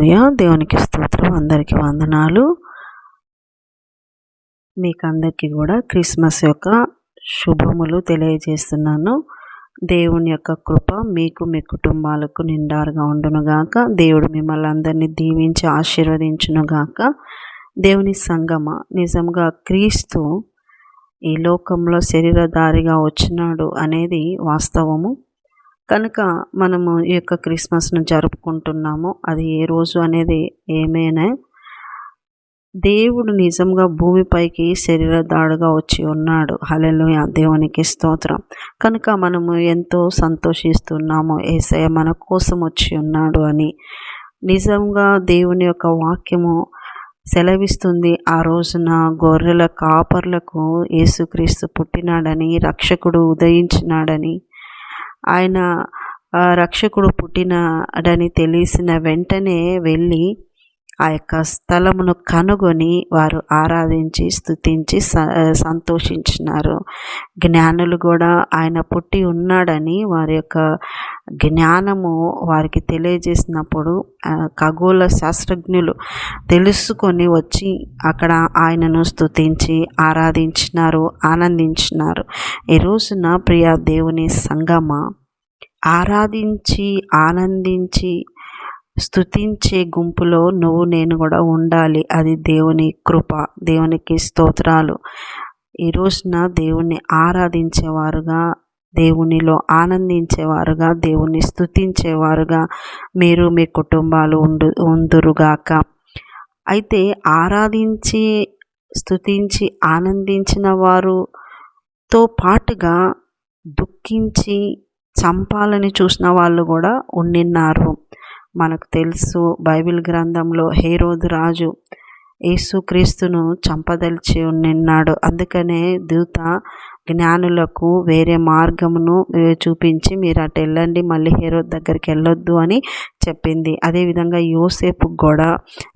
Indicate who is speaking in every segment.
Speaker 1: Hallelujah దేవునికి స్తోత్రం. అందరికీ వందనాలు. మీకు అందరికీ కూడా క్రిస్మస్ యొక్క శుభములు తెలియజేస్తున్నాను. దేవుని యొక్క కృప మీకు మీ కుటుంబాలకు నిండారుగా ఉండునుగాక. దేవుడు మిమ్మల్ని అందరినీ దీవించి ఆశీర్వదించునుగాక. దేవుని సంగమ నిజంగా క్రీస్తు ఈ లోకంలో శరీరధారిగా వచ్చినాడు అనేది వాస్తవము. కనుక మనము ఈ యొక్క క్రిస్మస్ను జరుపుకుంటున్నాము. అది ఏ రోజు అనేది ఏమైనా దేవుడు నిజంగా భూమిపైకి శరీరదాడుగా వచ్చి ఉన్నాడు. హలెలుయ దేవునికి స్తోత్రం. కనుక మనము ఎంతో సంతోషిస్తున్నాము. ఏసయ మన కోసం వచ్చి ఉన్నాడు అని. నిజంగా దేవుని యొక్క వాక్యము సెలవిస్తుంది. ఆ రోజున గొర్రెల కాపర్లకు యేసుక్రీస్తు పుట్టినాడని రక్షకుడు ఉదయించినాడని. ఆయన రక్షకుడు పుట్టినడని తెలిసిన వెంటనే వెళ్ళి ఆ యొక్క స్థలమును కనుగొని వారు ఆరాధించి స్థుతించి సంతోషించినారు. జ్ఞానులు కూడా ఆయన పుట్టి ఉన్నాడని వారి యొక్క జ్ఞానము వారికి తెలియజేసినప్పుడు ఖగోళ శాస్త్రజ్ఞులు తెలుసుకొని వచ్చి అక్కడ ఆయనను స్థుతించి ఆరాధించినారు ఆనందించినారు. ఈ రోజున ప్రియా దేవుని సంగమ ఆరాధించి ఆనందించి స్థుతించే గుంపులో నువ్వు నేను కూడా ఉండాలి. అది దేవుని కృప దేవునికి స్తోత్రాలు. ఈ రోజున దేవుణ్ణి ఆరాధించేవారుగా దేవునిలో ఆనందించేవారుగా దేవుణ్ణి స్థుతించేవారుగా మీరు మీ కుటుంబాలు ఉండు ఉందురుగాక. అయితే ఆరాధించి స్థుతించి ఆనందించిన వారుతో పాటుగా దుఃఖించి చంపాలని చూసిన వాళ్ళు కూడా ఉండిన్నారు. మనకు తెలుసు బైబిల్ గ్రంథంలో హేరోద్ రాజు యేసుక్రీస్తును చంపదలిచి ఉన్నాడు అందుకనే దూత జ్ఞానులకు వేరే మార్గమును చూపించి మీరు అటు వెళ్ళండి మళ్ళీ హీరో దగ్గరికి వెళ్ళొద్దు అని చెప్పింది. అదేవిధంగా యోసేపు కూడా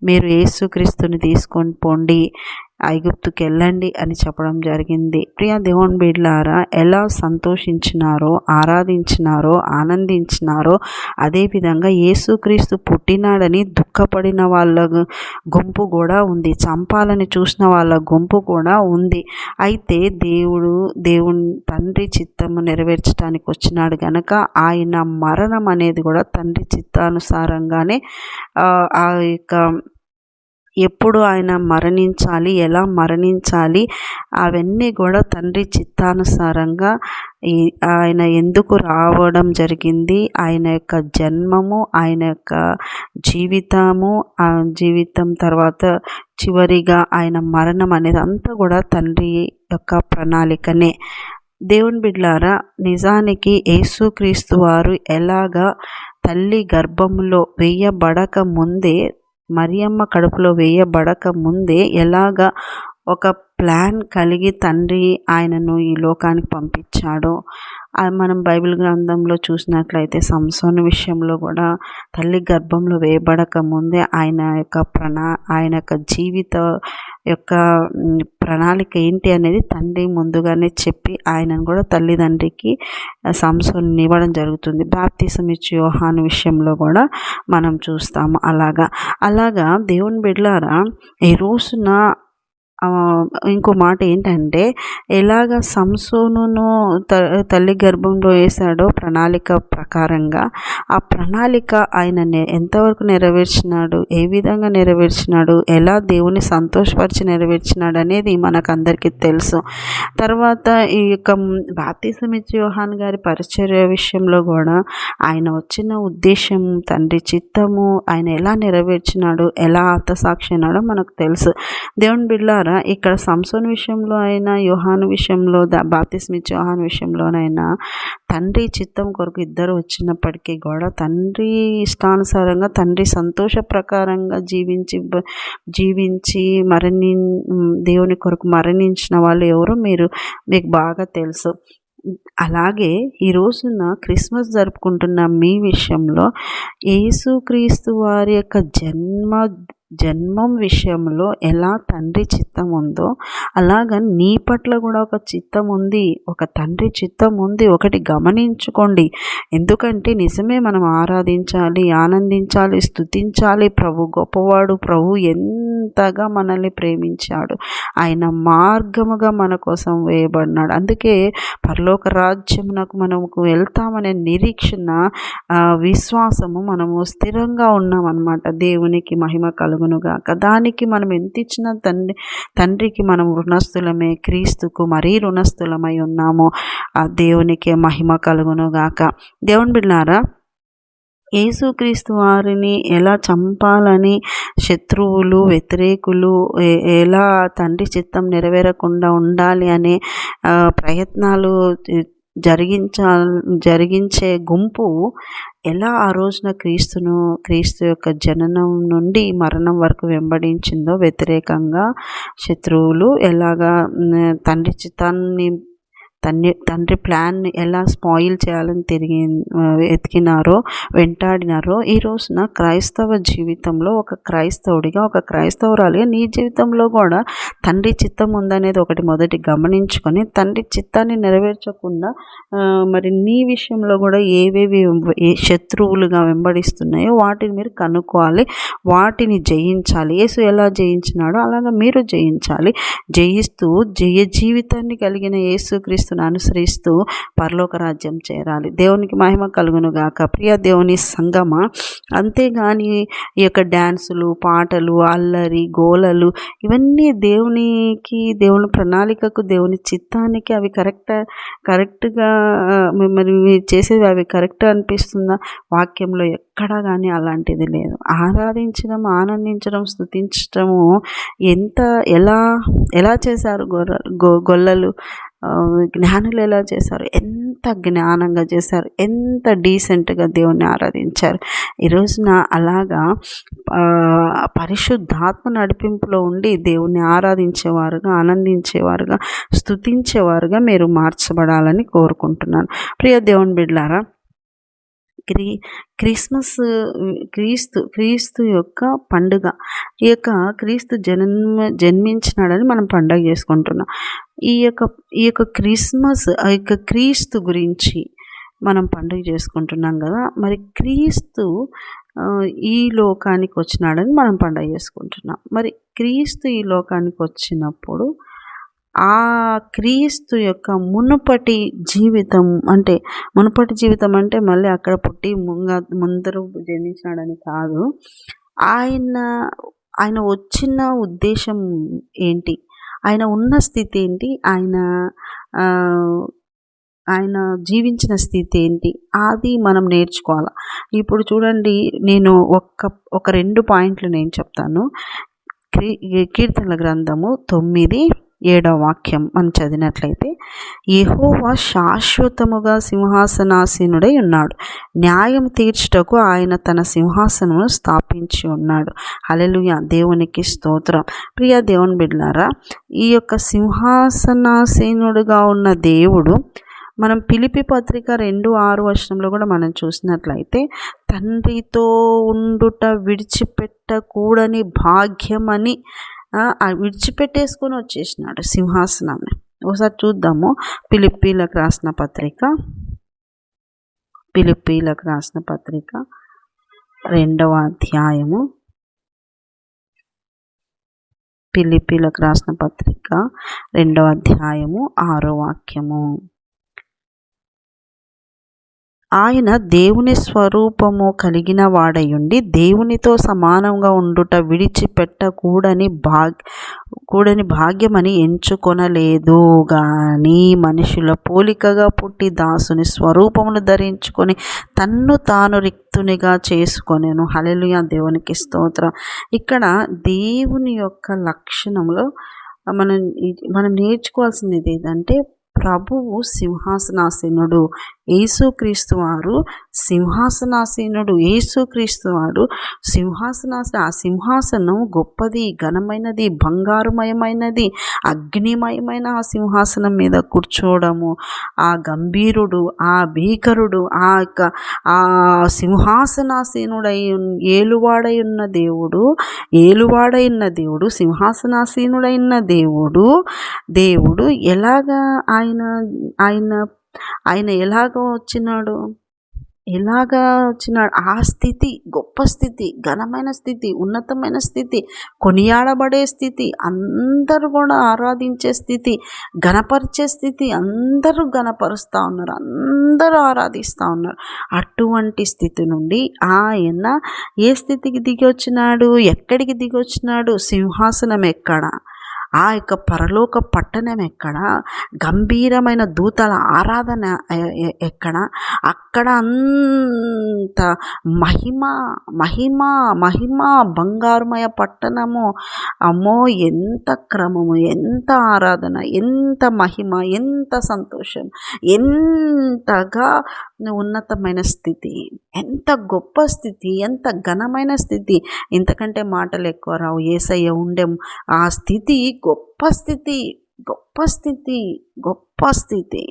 Speaker 1: మీరు యేసుక్రీస్తుని తీసుకొని పోండి ఐగుప్తుకి వెళ్ళండి అని చెప్పడం జరిగింది. ప్రియా దేవుని బిడ్లారా ఎలా సంతోషించినారో ఆరాధించినారో ఆనందించినారో అదేవిధంగా యేసుక్రీస్తు పుట్టినాడని దుఃఖపడిన వాళ్ళ గుంపు కూడా ఉంది. చంపాలని చూసిన వాళ్ళ గుంపు కూడా ఉంది. అయితే దేవుడు దేవుని తండ్రి చిత్తము నెరవేర్చడానికి వచ్చినాడు కనుక ఆయన మరణం అనేది కూడా తండ్రి చిత్తానుసారంగానే ఆ యొక్క ఎప్పుడు ఆయన మరణించాలి ఎలా మరణించాలి అవన్నీ కూడా తండ్రి చిత్తానుసారంగా ఈ ఆయన ఎందుకు రావడం జరిగింది ఆయన యొక్క జన్మము ఆయన యొక్క జీవితము ఆ జీవితం తర్వాత చివరిగా ఆయన మరణం అనేది అంతా కూడా తండ్రి యొక్క ప్రణాళికనే. దేవుని బిడ్లారా నిజానికి యేసుక్రీస్తు వారు ఎలాగా తల్లి గర్భంలో వేయబడక ముందే మరియమ్మ కడుపులో వేయబడక ముందే ఎలాగా ఒక ప్లాన్ కలిగి తండ్రి ఆయనను ఈ లోకానికి పంపించాడో మనం బైబిల్ గ్రంథంలో చూసినట్లయితే సంసోన్ విషయంలో కూడా తల్లి గర్భంలో వేయబడక ముందే ఆయన యొక్క ప్రణా ఆయన యొక్క జీవిత యొక్క ప్రణాళిక ఏంటి అనేది తండ్రి ముందుగానే చెప్పి ఆయనను కూడా తల్లిదండ్రికి సంసోన్ ఇవ్వడం జరుగుతుంది. బాప్తీసం ఇచ్చి యోహాను విషయంలో కూడా మనం చూస్తాము. అలాగా. అలాగా దేవుని బిడ్లారా ఈ రోజున ఇంకో మాట ఏంటంటే ఎలాగ సంసోనును త తల్లి గర్భంలో వేశాడో ప్రణాళిక ప్రకారంగా ఆ ప్రణాళిక ఆయన ఎంతవరకు నెరవేర్చినాడు ఏ విధంగా నెరవేర్చినాడు ఎలా దేవుని సంతోషపరిచి నెరవేర్చినాడు అనేది మనకందరికీ తెలుసు. తర్వాత ఈ యొక్క బాప్తీసమిచ్చి యోహాన్ గారి పరిచర్య విషయంలో కూడా ఆయన వచ్చిన ఉద్దేశం తండ్రి చిత్తము ఆయన ఎలా నెరవేర్చినాడు ఎలా ఆత్మసాక్షి అన్నాడో మనకు తెలుసు. దేవుని చూసారా ఇక్కడ సంసోన్ విషయంలో అయినా యోహాను విషయంలో బాప్తిస్మిచ్ యోహాన్ విషయంలోనైనా తండ్రి చిత్తం కొరకు ఇద్దరు వచ్చినప్పటికీ కూడా తండ్రి ఇష్టానుసారంగా తండ్రి సంతోష ప్రకారంగా జీవించి జీవించి మరణి దేవుని కొరకు మరణించిన వాళ్ళు ఎవరో మీరు మీకు బాగా తెలుసు. అలాగే ఈ రోజున క్రిస్మస్ జరుపుకుంటున్న మీ విషయంలో యేసుక్రీస్తు వారి యొక్క జన్మ జన్మం విషయంలో ఎలా తండ్రి చిత్తం ఉందో అలాగ నీ పట్ల కూడా ఒక చిత్తం ఉంది ఒక తండ్రి చిత్తం ఉంది. ఒకటి గమనించుకోండి. ఎందుకంటే నిజమే మనం ఆరాధించాలి ఆనందించాలి స్థుతించాలి ప్రభు గొప్పవాడు ప్రభు ఎంతగా మనల్ని ప్రేమించాడు. ఆయన మార్గముగా మన కోసం వేయబడినాడు. అందుకే పరలోక రాజ్యమునకు మనకు వెళ్తామనే నిరీక్షణ విశ్వాసము మనము స్థిరంగా ఉన్నామన్నమాట. దేవునికి మహిమ కలుగునుగాక దానికి మనం ఎంత ఇచ్చిన తండ్రి తండ్రికి మనం రుణస్థులమే క్రీస్తుకు మరీ రుణస్థులమై ఉన్నాము. ఆ దేవునికి మహిమ కలుగునుగాక. దేవుని బిళ్ళారా యేసుక్రీస్తు వారిని ఎలా చంపాలని శత్రువులు వ్యతిరేకులు ఎలా తండ్రి చిత్తం నెరవేరకుండా ఉండాలి అనే ప్రయత్నాలు జరిగించా జరిగించే గుంపు ఎలా ఆ రోజున క్రీస్తును క్రీస్తు యొక్క జననం నుండి మరణం వరకు వెంబడించిందో వ్యతిరేకంగా శత్రువులు ఎలాగా తండ్రి చిత్తాన్ని తన్ని తండ్రి ప్లాన్ని ఎలా స్పాయిల్ చేయాలని తిరిగి ఎతికినారో వెంటాడినారో ఈ రోజున క్రైస్తవ జీవితంలో ఒక క్రైస్తవుడిగా ఒక క్రైస్తవురాలిగా నీ జీవితంలో కూడా తండ్రి చిత్తం ఉందనేది ఒకటి మొదటి గమనించుకొని తండ్రి చిత్తాన్ని నెరవేర్చకుండా మరి నీ విషయంలో కూడా ఏవేవి శత్రువులుగా వెంబడిస్తున్నాయో వాటిని మీరు కనుక్కోవాలి వాటిని జయించాలి. యేసు ఎలా జయించినాడో అలాగా మీరు జయించాలి. జయిస్తూ జయ జీవితాన్ని కలిగిన యేసుక్రీస్తు యేసును అనుసరిస్తూ పరలోక రాజ్యం చేరాలి. దేవునికి మహిమ కలుగును గాక. ప్రియ దేవుని సంగమ అంతేగాని ఈ యొక్క డ్యాన్సులు పాటలు అల్లరి గోలలు ఇవన్నీ దేవునికి దేవుని ప్రణాళికకు దేవుని చిత్తానికి అవి కరెక్ట్ కరెక్ట్గా మరి చేసేవి అవి కరెక్ట్ అనిపిస్తుందా? వాక్యంలో ఎక్కడా కానీ అలాంటిది లేదు. ఆరాధించడం ఆనందించడం స్థుతించడము ఎంత ఎలా ఎలా చేశారు గొర్ర గొల్లలు? జ్ఞానులు ఎలా చేశారు? ఎంత జ్ఞానంగా చేశారు? ఎంత డీసెంట్గా దేవుణ్ణి ఆరాధించారు? ఈ రోజున అలాగా పరిశుద్ధాత్మ నడిపింపులో ఉండి దేవుణ్ణి ఆరాధించేవారుగా ఆనందించేవారుగా స్థుతించేవారుగా మీరు మార్చబడాలని కోరుకుంటున్నాను. ప్రియ దేవుని బిడ్లారా క్రీ క్రిస్మస్ క్రీస్తు క్రీస్తు యొక్క పండుగ. ఈ యొక్క క్రీస్తు జన్మ జన్మించినాడని మనం పండుగ చేసుకుంటున్నాం. ఈ యొక్క ఈ యొక్క క్రిస్మస్ ఆ యొక్క క్రీస్తు గురించి మనం పండుగ చేసుకుంటున్నాం కదా. మరి క్రీస్తు ఈ లోకానికి వచ్చినాడని మనం పండుగ చేసుకుంటున్నాం. మరి క్రీస్తు ఈ లోకానికి వచ్చినప్పుడు ఆ క్రీస్తు యొక్క మునుపటి జీవితం అంటే మునుపటి జీవితం అంటే మళ్ళీ అక్కడ పుట్టి ముంగ ముందరు జన్మించాడని కాదు. ఆయన ఆయన వచ్చిన ఉద్దేశం ఏంటి? ఆయన ఉన్న స్థితి ఏంటి? ఆయన ఆయన జీవించిన స్థితి ఏంటి? అది మనం నేర్చుకోవాలి. ఇప్పుడు చూడండి నేను ఒక్క ఒక రెండు పాయింట్లు నేను చెప్తాను. కీర్తనల గ్రంథము తొమ్మిది ఏడవ వాక్యం మనం చదివినట్లయితే యహోవా శాశ్వతముగా సింహాసనాసీనుడై ఉన్నాడు. న్యాయం తీర్చుటకు ఆయన తన సింహాసనమును స్థాపించి ఉన్నాడు. అలెలుయ దేవునికి స్తోత్రం. ప్రియ దేవుని బిడ్డారా ఈ యొక్క సింహాసనాసీనుడుగా ఉన్న దేవుడు మనం పిలిపి పత్రిక రెండు ఆరు వర్షంలో కూడా మనం చూసినట్లయితే తండ్రితో ఉండుట విడిచిపెట్టకూడని భాగ్యమని విడిచిపెట్టేసుకొని వచ్చేసినాడు సింహాసనాన్ని. ఒకసారి చూద్దాము. పిలిప్పీలకు రాసిన పత్రిక. పిలిప్పీలకు రాసిన పత్రిక. రెండవ అధ్యాయము. పిలిపిలకు రాసిన పత్రిక. రెండవ అధ్యాయము. ఆరో వాక్యము. ఆయన దేవుని స్వరూపము కలిగిన వాడయుండి దేవునితో సమానంగా ఉండుట విడిచిపెట్టకూడని భాగ్ కూడని భాగ్యమని ఎంచుకొనలేదు. కానీ మనుషుల పోలికగా పుట్టి దాసుని స్వరూపమును ధరించుకొని తన్ను తాను రిక్తునిగా చేసుకొనేను. హలెలుయ దేవునికి స్తోత్రం. ఇక్కడ దేవుని యొక్క లక్షణంలో మనం మనం నేర్చుకోవాల్సింది ఏదంటే ప్రభువు సింహాసనాసీనుడు. యేసుక్రీస్తు వారు సింహాసనాసీనుడు. యేసుక్రీస్తు వారు సింహాసనాసన ఆ సింహాసనం గొప్పది ఘనమైనది బంగారుమయమైనది అగ్నిమయమైన ఆ సింహాసనం మీద కూర్చోవడము. ఆ గంభీరుడు ఆ భీకరుడు ఆ యొక్క ఆ సింహాసనాసీనుడై ఏలువాడై ఉన్న దేవుడు ఏలువాడై ఉన్న దేవుడు సింహాసనాసీనుడైన దేవుడు దేవుడు ఎలాగా ఆయన ఆయన ఆయన ఎలాగ వచ్చినాడు? ఎలాగా వచ్చినాడు? ఆ స్థితి గొప్ప స్థితి ఘనమైన స్థితి ఉన్నతమైన స్థితి కొనియాడబడే స్థితి అందరూ కూడా ఆరాధించే స్థితి గణపరిచే స్థితి అందరూ గణపరుస్తూ ఉన్నారు అందరూ ఆరాధిస్తూ ఉన్నారు. అటువంటి స్థితి నుండి ఆయన ఏ స్థితికి దిగి వచ్చినాడు ఎక్కడికి దిగి వచ్చినాడు సింహాసనం ఎక్కడ? ఆ యొక్క పరలోక పట్టణం ఎక్కడ? గంభీరమైన దూతల ఆరాధన ఎక్కడ? అక్కడ అంత మహిమ మహిమ మహిమ బంగారుమయ పట్టణము. అమ్మో ఎంత క్రమము ఎంత ఆరాధన ఎంత మహిమ ఎంత సంతోషం ఎంతగా ఉన్నతమైన స్థితి ఎంత గొప్ప స్థితి ఎంత ఘనమైన స్థితి. ఇంతకంటే మాటలు ఎక్కువ రావు. ఏసయ్య ఉండే ఆ స్థితి గొప్ప స్థితి గొప్ప స్థితి గొప్ప స్థితి.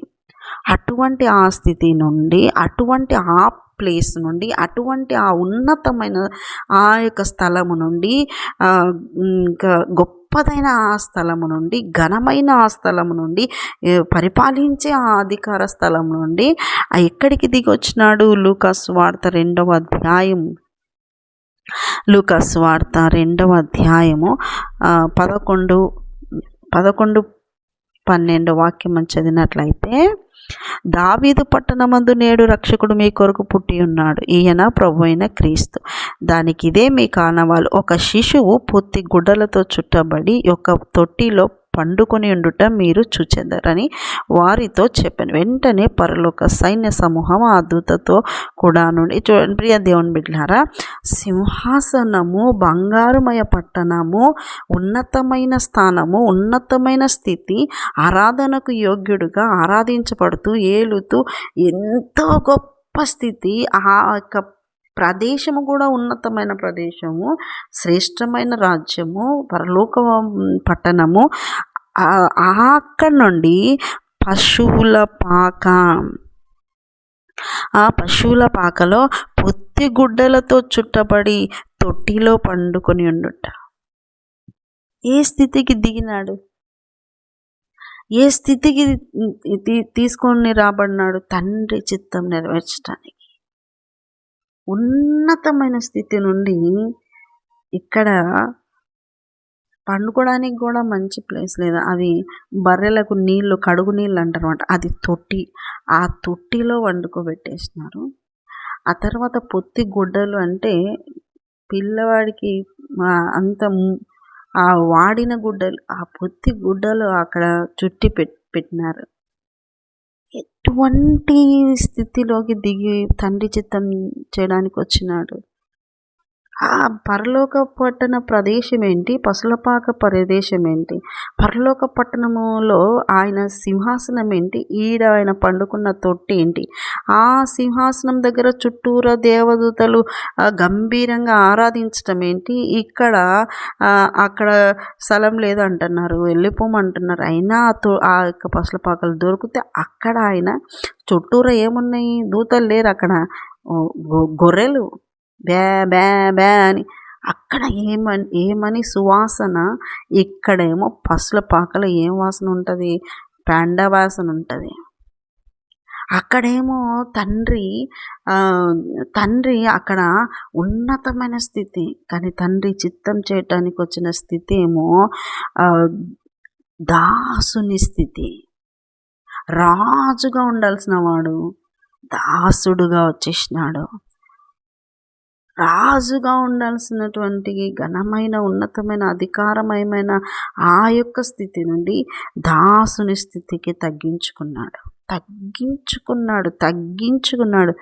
Speaker 1: అటువంటి ఆ స్థితి నుండి అటువంటి ఆ ప్లేస్ నుండి అటువంటి ఆ ఉన్నతమైన ఆ యొక్క స్థలము నుండి ఇంకా గొప్పదైన ఆ స్థలము నుండి ఘనమైన ఆ స్థలము నుండి పరిపాలించే ఆ అధికార స్థలం నుండి ఎక్కడికి దిగి వచ్చినాడు లూకాస్ వార్త రెండవ అధ్యాయం లూకాస్ వార్త రెండవ అధ్యాయము పదకొండు పదకొండు పన్నెండు వాక్యం చదివినట్లయితే దావీదు పట్టణమందు నేడు రక్షకుడు మీ కొరకు పుట్టి ఉన్నాడు. ఈయన ప్రభు అయిన క్రీస్తు. దానికి ఇదే మీ కానవాలు ఒక శిశువు పొత్తి గుడ్డలతో చుట్టబడి ఒక తొట్టిలో పండుకొని ఉండుట మీరు చూచెదరని వారితో చెప్పాను. వెంటనే పరలోక సైన్య సమూహం ఆ దూతతో కూడా నుండి చూడండి ప్రియ దేవుని బిడ్డారా సింహాసనము బంగారుమయ పట్టణము ఉన్నతమైన స్థానము ఉన్నతమైన స్థితి ఆరాధనకు యోగ్యుడుగా ఆరాధించబడుతూ ఏలుతూ ఎంతో గొప్ప స్థితి ఆ యొక్క ప్రదేశము కూడా ఉన్నతమైన ప్రదేశము శ్రేష్టమైన రాజ్యము పరలోక పట్టణము. అక్కడి నుండి పశువుల పాక. ఆ పశువుల పాకలో పొత్తి గుడ్డలతో చుట్టబడి తొట్టిలో పండుకొని ఉండుట. ఏ స్థితికి దిగినాడు? ఏ స్థితికి తీసుకొని రాబడినాడు? తండ్రి చిత్తం నెరవేర్చడానికి ఉన్నతమైన స్థితి నుండి ఇక్కడ పండుకోవడానికి కూడా మంచి ప్లేస్ లేదా. అది బర్రెలకు నీళ్ళు కడుగు నీళ్ళు అంటారు అనమాట అది తొట్టి. ఆ తొట్టిలో వండుకోబెట్టేసినారు. ఆ తర్వాత పొత్తి గుడ్డలు అంటే పిల్లవాడికి అంత ఆ వాడిన గుడ్డలు ఆ పొత్తి గుడ్డలు అక్కడ చుట్టి పెట్ పెట్టినారు. ఎటువంటి స్థితిలోకి దిగి తండ్రి చిత్తం చేయడానికి వచ్చినాడు ఆ పరలోక పట్టణ ప్రదేశం ఏంటి పసులపాక ప్రదేశం ఏంటి పరలోక పట్టణములో ఆయన సింహాసనం ఏంటి ఈడ ఆయన పండుకున్న తొట్టి ఏంటి ఆ సింహాసనం దగ్గర చుట్టూరా దేవదూతలు గంభీరంగా ఆరాధించటం ఏంటి ఇక్కడ అక్కడ స్థలం లేదంటున్నారు వెళ్ళిపోమంటున్నారు. అయినా ఆ తో- ఆ యొక్క పసులపాకలు దొరికితే అక్కడ ఆయన చుట్టూరా ఏమున్నాయి? దూతలు లేరు అక్కడ. గొర్రెలు బ్యా బ్యా బ్యా అని. అక్కడ ఏమని ఏమని సువాసన? ఇక్కడేమో పసుల పాకలో ఏం వాసన ఉంటుంది? పెండ వాసన ఉంటుంది. అక్కడేమో తండ్రి తండ్రి అక్కడ ఉన్నతమైన స్థితి కానీ తండ్రి చిత్తం చేయటానికి వచ్చిన స్థితి ఏమో దాసుని స్థితి. రాజుగా ఉండాల్సిన వాడు దాసుడుగా వచ్చేసినాడు. రాజుగా ఉండాల్సినటువంటి ఘనమైన ఉన్నతమైన అధికారమయమైన ఆ యొక్క స్థితి నుండి దాసుని స్థితికి తగ్గించుకున్నాడు. తగ్గించుకున్నాడు తగ్గించుకున్నాడు.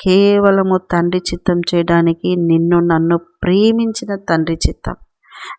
Speaker 1: కేవలము తండ్రి చిత్తం చేయడానికి నిన్ను నన్ను ప్రేమించిన తండ్రి చిత్తం.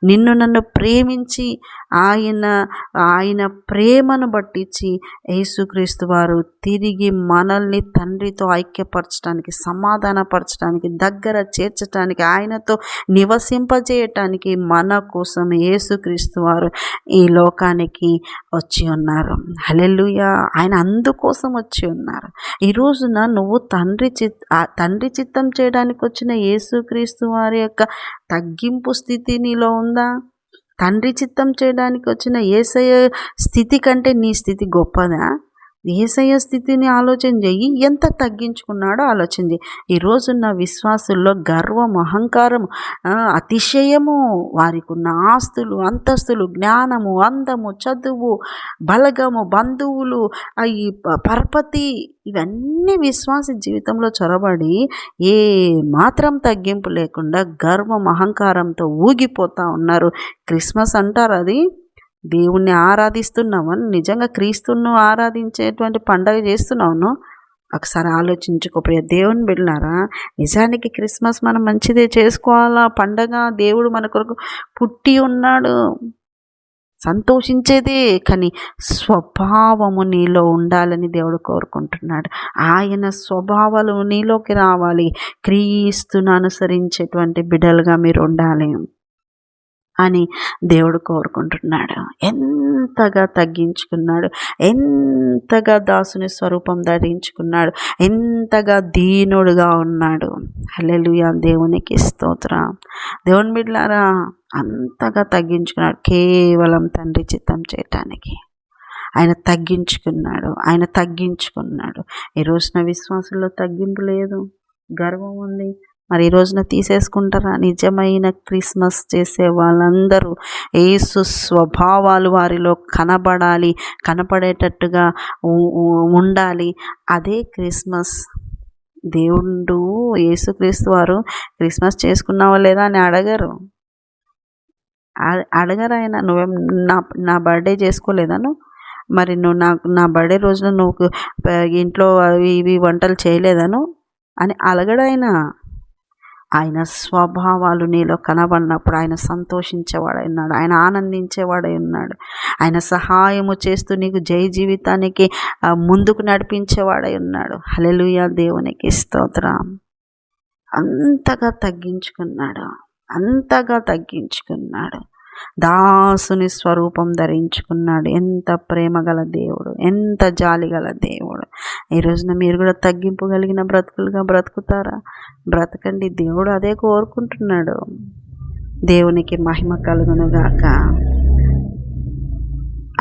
Speaker 1: నిన్ను నన్ను ప్రేమించి ఆయన ఆయన ప్రేమను బట్టించి యేసుక్రీస్తు వారు తిరిగి మనల్ని తండ్రితో ఐక్యపరచడానికి సమాధానపరచడానికి దగ్గర చేర్చడానికి ఆయనతో నివసింపజేయటానికి మన కోసం యేసుక్రీస్తు వారు ఈ లోకానికి వచ్చి ఉన్నారు. హలెలుయ ఆయన అందుకోసం వచ్చి ఉన్నారు. ఈ రోజున నువ్వు తండ్రి చిత్ తండ్రి చిత్తం చేయడానికి వచ్చిన యేసుక్రీస్తు వారి యొక్క తగ్గింపు స్థితి నీలో ఉందా? తండ్రి చిత్తం చేయడానికి వచ్చిన ఏసయ స్థితి కంటే నీ స్థితి గొప్పదా? ఏసయ స్థితిని ఆలోచన చెయ్యి ఎంత తగ్గించుకున్నాడో ఆలోచన చెయ్యి. ఈ రోజున్న విశ్వాసుల్లో గర్వం అహంకారం అతిశయము వారికి ఉన్న ఆస్తులు అంతస్తులు జ్ఞానము అందము చదువు బలగము బంధువులు ఈ పరపతి ఇవన్నీ విశ్వాస జీవితంలో చొరబడి ఏ మాత్రం తగ్గింపు లేకుండా గర్వం అహంకారంతో ఊగిపోతూ ఉన్నారు. క్రిస్మస్ అంటారు అది. దేవుణ్ణి ఆరాధిస్తున్నావు నిజంగా క్రీస్తును ఆరాధించేటువంటి పండగ చేస్తున్నావును? ఒకసారి ఆలోచించుకోపోయే దేవుని బిడ్డారా నిజానికి క్రిస్మస్ మనం మంచిదే చేసుకోవాలా? పండగ దేవుడు మన కొరకు పుట్టి ఉన్నాడు. సంతోషించేదే కానీ స్వభావము నీలో ఉండాలని దేవుడు కోరుకుంటున్నాడు. ఆయన స్వభావాలు నీలోకి రావాలి. క్రీస్తును అనుసరించేటువంటి బిడ్డలుగా మీరు ఉండాలి. అని దేవుడు కోరుకుంటున్నాడు. ఎంతగా తగ్గించుకున్నాడు. ఎంతగా దాసుని స్వరూపం ధరించుకున్నాడు. ఎంతగా దీనుడుగా ఉన్నాడు. హల్లెలుయా దేవునికి స్తోత్రం. దేవుని బిడ్లారా అంతగా తగ్గించుకున్నాడు. కేవలం తండ్రి చిత్తం చేయటానికి. ఆయన తగ్గించుకున్నాడు. ఆయన తగ్గించుకున్నాడు. ఈ రోజున విశ్వాసంలో తగ్గింపు లేదు. గర్వం ఉంది. మరి ఈ రోజున తీసేసుకుంటారా? నిజమైన క్రిస్మస్ చేసే వాళ్ళందరూ ఏసు స్వభావాలు వారిలో కనబడాలి కనపడేటట్టుగా ఉండాలి. అదే క్రిస్మస్. దేవుడు యేసుక్రీస్తు వారు క్రిస్మస్ చేసుకున్నావా లేదా అని అడగరు. అడగరు ఆయన నువ్వేం నా నా బర్త్డే చేసుకోలేదాను మరి నువ్వు నాకు నా బర్త్డే రోజున నువ్వు ఇంట్లో అవి ఇవి వంటలు చేయలేదను అని అలగడాయన ఆయన స్వభావాలు నీలో కనబడినప్పుడు ఆయన సంతోషించేవాడై ఉన్నాడు. ఆయన ఆనందించేవాడై ఉన్నాడు. ఆయన సహాయము చేస్తూ నీకు జై జీవితానికి ముందుకు నడిపించేవాడై ఉన్నాడు. హలెలుయ దేవునికి స్తోత్రం. అంతగా తగ్గించుకున్నాడు. అంతగా తగ్గించుకున్నాడు. దాసుని స్వరూపం ధరించుకున్నాడు. ఎంత ప్రేమ గల దేవుడు ఎంత జాలి గల దేవుడు. ఈ రోజున మీరు కూడా తగ్గింపు కలిగిన బ్రతుకులుగా బ్రతుకుతారా? బ్రతకండి దేవుడు అదే కోరుకుంటున్నాడు. దేవునికి మహిమ కలుగునుగాక.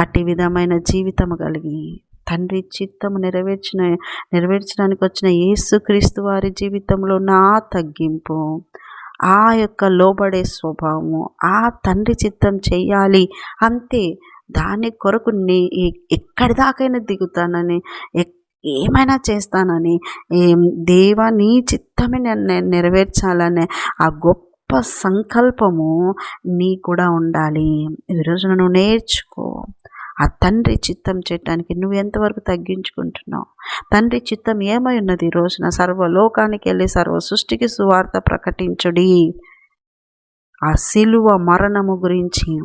Speaker 1: అట్టి విధమైన జీవితము కలిగి తండ్రి చిత్తము నెరవేర్చిన నెరవేర్చడానికి వచ్చిన యేసుక్రీస్తు వారి జీవితంలో నా తగ్గింపు ఆ యొక్క లోబడే స్వభావము ఆ తండ్రి చిత్తం చేయాలి అంతే దాని కొరకు నీ ఎక్కడి దాకైనా దిగుతానని ఏమైనా చేస్తానని దేవా నీ చిత్తమే నేను నెరవేర్చాలనే ఆ గొప్ప సంకల్పము నీ కూడా ఉండాలి. ఈరోజు నువ్వు నేర్చుకో. ఆ తండ్రి చిత్తం చేయటానికి నువ్వు ఎంతవరకు తగ్గించుకుంటున్నావు? తండ్రి చిత్తం ఏమై ఉన్నది ఈ రోజున? సర్వలోకానికి వెళ్ళి సర్వ సృష్టికి సువార్త ప్రకటించుడి. ఆ శిలువ మరణము గురించి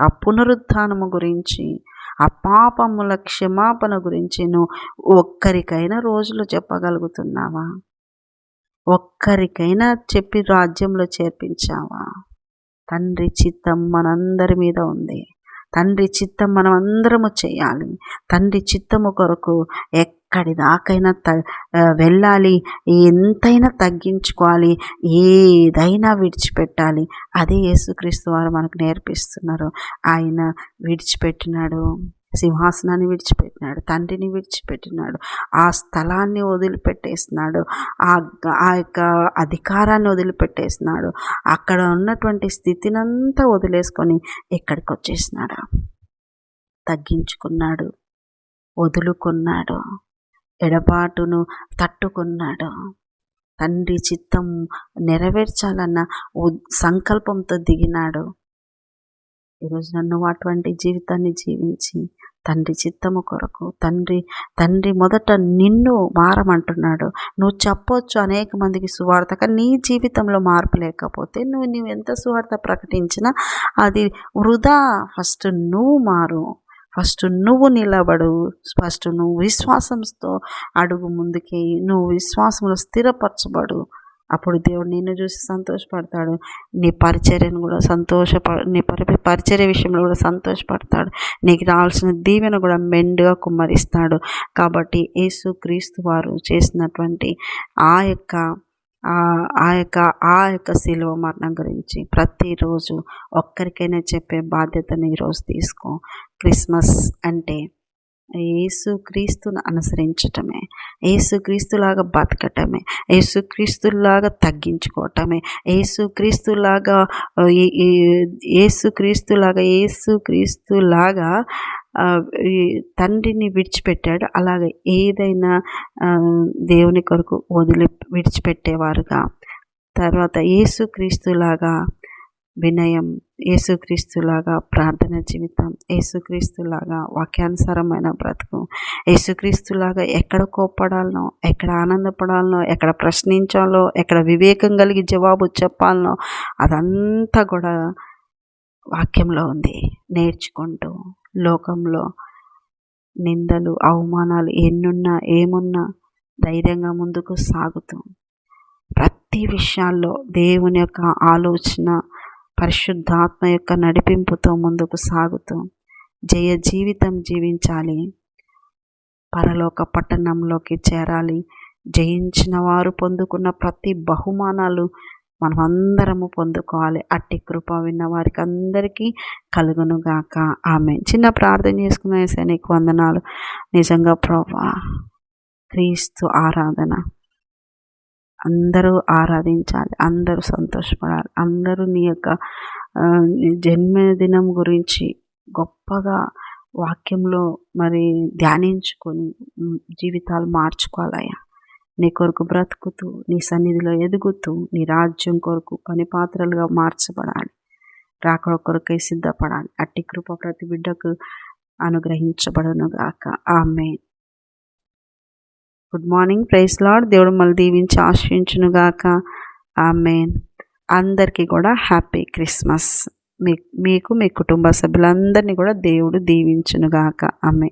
Speaker 1: ఆ పునరుద్ధానము గురించి ఆ పాపముల క్షమాపణ గురించి నువ్వు ఒక్కరికైనా రోజులు చెప్పగలుగుతున్నావా? ఒక్కరికైనా చెప్పి రాజ్యంలో చేర్పించావా? తండ్రి చిత్తం మనందరి మీద ఉంది. తండ్రి చిత్తం మనం అందరము చేయాలి. తండ్రి చిత్తము కొరకు ఎక్కడి దాకైనా త వెళ్ళాలి. ఎంతైనా తగ్గించుకోవాలి. ఏదైనా విడిచిపెట్టాలి. అదే యేసుక్రీస్తు వారు మనకు నేర్పిస్తున్నారు. ఆయన విడిచిపెట్టినాడు. సింహాసనాన్ని విడిచిపెట్టినాడు తండ్రిని విడిచిపెట్టినాడు ఆ స్థలాన్ని వదిలిపెట్టేసినాడు ఆ ఆ యొక్క అధికారాన్ని వదిలిపెట్టేసినాడు అక్కడ ఉన్నటువంటి స్థితినంతా వదిలేసుకొని ఎక్కడికి వచ్చేసినాడు తగ్గించుకున్నాడు వదులుకున్నాడు ఎడబాటును తట్టుకున్నాడు. తండ్రి చిత్తం నెరవేర్చాలన్న సంకల్పంతో దిగినాడు. ఈరోజు నన్ను అటువంటి జీవితాన్ని జీవించి తండ్రి చిత్తము కొరకు తండ్రి తండ్రి మొదట నిన్ను మారమంటున్నాడు. నువ్వు చెప్పొచ్చు అనేక మందికి సువార్త కానీ నీ జీవితంలో మార్పు లేకపోతే నువ్వు నువ్వు ఎంత సువార్త ప్రకటించినా అది వృధా. ఫస్ట్ నువ్వు మారు. ఫస్ట్ నువ్వు నిలబడు. ఫస్ట్ నువ్వు విశ్వాసంతో అడుగు ముందుకి నువ్వు విశ్వాసంలో స్థిరపరచబడు. అప్పుడు దేవుడు నిన్ను చూసి సంతోషపడతాడు. నీ పరిచర్యను కూడా సంతోషప నీ పరి పరిచర్య విషయంలో కూడా సంతోషపడతాడు. నీకు రావాల్సిన దీవెన కూడా మెండుగా కుమ్మరిస్తాడు. కాబట్టి యేసు క్రీస్తు వారు చేసినటువంటి ఆ యొక్క ఆ యొక్క ఆ యొక్క శిలువ మరణం గురించి ప్రతిరోజు ఒక్కరికైనా చెప్పే బాధ్యతను ఈరోజు తీసుకో. క్రిస్మస్ అంటే యేసుక్రీస్తును అనుసరించటమే. యేసుక్రీస్తులాగా బతకటమే. యేసుక్రీస్తులాగా తగ్గించుకోవటమే. యేసుక్రీస్తులాగా యేసుక్రీస్తులాగా యేసుక్రీస్తులాగా తండ్రిని విడిచిపెట్టాడు. అలాగే ఏదైనా దేవుని కొరకు వదిలి విడిచిపెట్టేవారుగా. తర్వాత యేసుక్రీస్తులాగా వినయం. యేసుక్రీస్తులాగా ప్రార్థన జీవితం యేసుక్రీస్తులాగా వాక్యానుసారమైన బ్రతుకు యేసుక్రీస్తులాగా ఎక్కడ కోప్పడాలనో ఎక్కడ ఆనందపడాలనో ఎక్కడ ప్రశ్నించాలో ఎక్కడ వివేకం కలిగి జవాబు చెప్పాలనో అదంతా కూడా వాక్యంలో ఉంది. నేర్చుకుంటూ లోకంలో నిందలు అవమానాలు ఎన్నున్నా ఏమున్నా ధైర్యంగా ముందుకు సాగుతూ ప్రతి విషయాల్లో దేవుని యొక్క ఆలోచన పరిశుద్ధాత్మ యొక్క నడిపింపుతో ముందుకు సాగుతూ జయ జీవితం జీవించాలి. పరలోక పట్టణంలోకి చేరాలి. జయించిన వారు పొందుకున్న ప్రతి బహుమానాలు మనమందరము పొందుకోవాలి. అట్టి కృప విన్న వారికి అందరికీ కలుగునుగాక. ఆమె చిన్న ప్రార్థన చేసుకున్న నీకు వందనాలు. నిజంగా ప్రభా క్రీస్తు ఆరాధన. అందరూ ఆరాధించాలి అందరూ సంతోషపడాలి. అందరూ నీ యొక్క జన్మదినం గురించి గొప్పగా వాక్యంలో మరి ధ్యానించుకొని జీవితాలు మార్చుకోవాలయ్యా. నీ కొరకు బ్రతుకుతూ నీ సన్నిధిలో ఎదుగుతూ నీ రాజ్యం కొరకు పని పాత్రలుగా మార్చబడాలి. రాకడ కొరకై సిద్ధపడాలి. అట్టి కృప ప్రతి బిడ్డకు అనుగ్రహించబడును గాక ఆమె గుడ్ మార్నింగ్ ప్రైస్ లాడ్ దేవుడు మళ్ళీ దీవించి ఆశ్రయించునుగాక ఆమె అందరికీ కూడా హ్యాపీ క్రిస్మస్ మీ మీకు మీ కుటుంబ సభ్యులందరినీ కూడా దేవుడు దీవించునుగాక. ఆమె